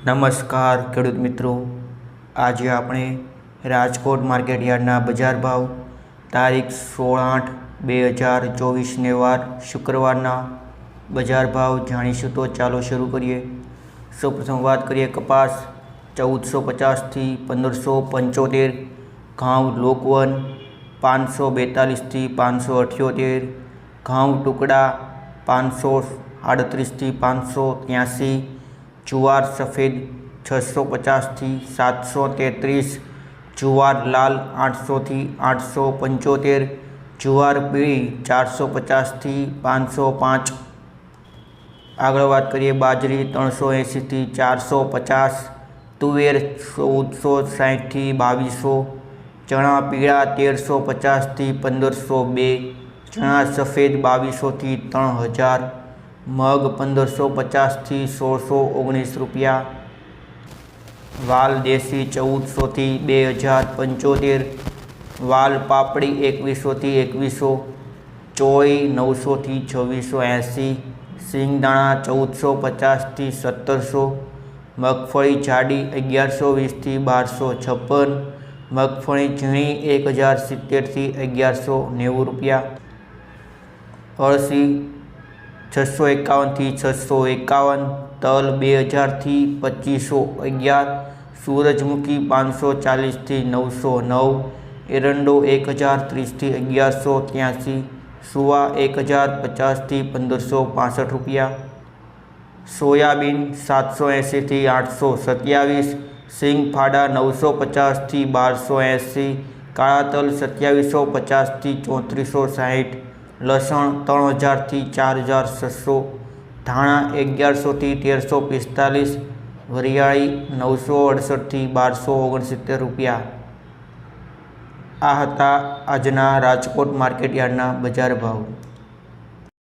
નમસ્કાર, ખેડૂત મિત્રો. આજે આપણે રાજકોટ માર્કેટ યાર્ડના બજાર ભાવ, તારીખ સોળ આઠ બે હજાર ચોવીસને વાર શુક્રવારના બજાર ભાવ જાણીશું તો ચાલો શરૂ કરીએ. સૌપ્રથમ વાત કરીએ કપાસ, ચૌદસો પચાસથી પંદરસો પંચોતેર, ઘઉં લોકવન, પાંચસો બેતાલીસથી પાંચસો અઠ્યોતેર, ઘઉં ટુકડા, પાંચસો આડત્રીસથી પાંચસો ત્યાંસી જુવાર સફેદ છસો પચાસથી સાતસો તેત્રીસ, જુવાર લાલ આઠસોથી આઠસો પંચોતેર, જુવાર પીળી ચારસો પચાસથી પાંચસો પાંચ. આગળ વાત કરીએ બાજરી ત્રણસો એંશીથી ચારસો પચાસ, તુવેર ચૌદસો સાઠથી બાવીસો, ચણા પીળા તેરસો પચાસથી પંદરસો બે, ચણા સફેદ બાવીસોથી ત્રણ હજાર મગ પંદરસો પચાસથી સોળસો ઓગણીસ રૂપિયા. વાલ દેશી ચૌદસોથી બે હજાર પંચોતેર. વાલ પાપડી એકવીસોથી એકવીસો. ચોઈ નવસોથી છવ્વીસો એંસી. સિંગદાણા ચૌદસો પચાસથી સત્તરસો. મગફળી જાડી અગિયારસો વીસથી બારસો છપ્પન. મગફળી ઝીણી એક હજાર સિત્તેરથી અગિયારસો નેવું રૂપિયા. અળસી છસો એકાવનથી છસો એકાવન, તલ બે હજારથી પચીસો અગિયાર સૂરજમુખી પાંચસો ચાલીસથી નવસો નવ, એરંડો એક હજાર ત્રીસથી અગિયારસો ત્યાંસી, સુવા એક હજાર પચાસથી પંદરસો પાસઠ રૂપિયા, સોયાબીન સાતસો એંશીથી આઠસો સત્યાવીસ, સિંગ ફાડા નવસો પચાસથી બારસો એંસી, કાળા તલ સત્યાવીસો પચાસથી ચોત્રીસો સાઠ લસણ ત્રણ હજારથી ચાર હજાર છસો, ધાણા અગિયારસોથી તેરસો પિસ્તાલીસ, વરિયાળી નવસો અડસઠથી બારસો ઓગણસિત્તેર રૂપિયા. આ હતા આજના રાજકોટ માર્કેટ યાર્ડના બજાર ભાવ.